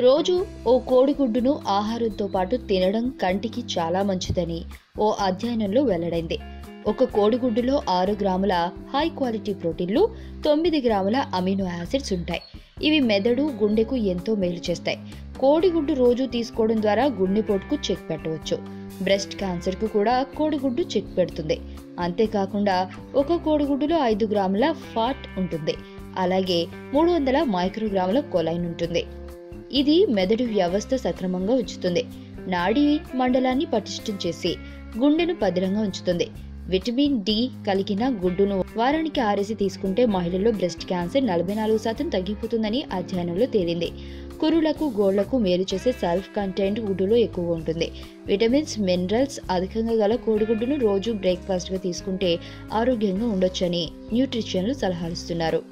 రోజు ఓ కోడిగుడ్డును ఆహారంతో పాటు తినడం కంటికి చాలా మంచిదని ఓ అధ్యయనంలో వెల్లడైంది. ఒక కోడిగుడ్డులో ఆరు గ్రాముల హై క్వాలిటీ ప్రోటీన్లు తొమ్మిది గ్రాముల అమినో యాసిడ్స్ ఉంటాయి. ఇవి మెదడు గుండెకు ఎంతో మేలు చేస్తాయి. కోడిగుడ్డు రోజు తీసుకోవడం ద్వారా గుండెపోటుకు చెక్ పెట్టవచ్చు. బ్రెస్ట్ క్యాన్సర్కు కూడా కోడిగుడ్డు చెక్ పెడుతుంది. అంతేకాకుండా ఒక కోడిగుడ్డులో ఐదు గ్రాముల ఫాట్ ఉంటుంది. అలాగే మూడు వందల మైక్రోగ్రాముల కొలైన్ ఉంటుంది. ఇది మెదడు వ్యవస్థ సక్రమంగా ఉంచుతుంది. నాడీ మండలాన్ని పటిష్టం చేసి గుండెను పదిలంగా ఉంచుతుంది. విటమిన్ డి కలిగిన గుడ్డును వారానికి ఆరేసి తీసుకుంటే మహిళల్లో బ్రెస్ట్ క్యాన్సర్ నలభై నాలుగు శాతం తగ్గిపోతుందని అధ్యయనంలో తేలింది. కురులకు గోళ్ళకు మేలు చేసే సెల్ఫ్ కంటెంట్ గుడ్డులో ఎక్కువగా ఉంటుంది. విటమిన్స్ మినరల్స్ అధికంగా గల కోడిగుడ్డును రోజు బ్రేక్ఫాస్ట్గా తీసుకుంటే ఆరోగ్యంగా ఉండొచ్చని న్యూట్రిషన్లు సలహాలిస్తున్నారు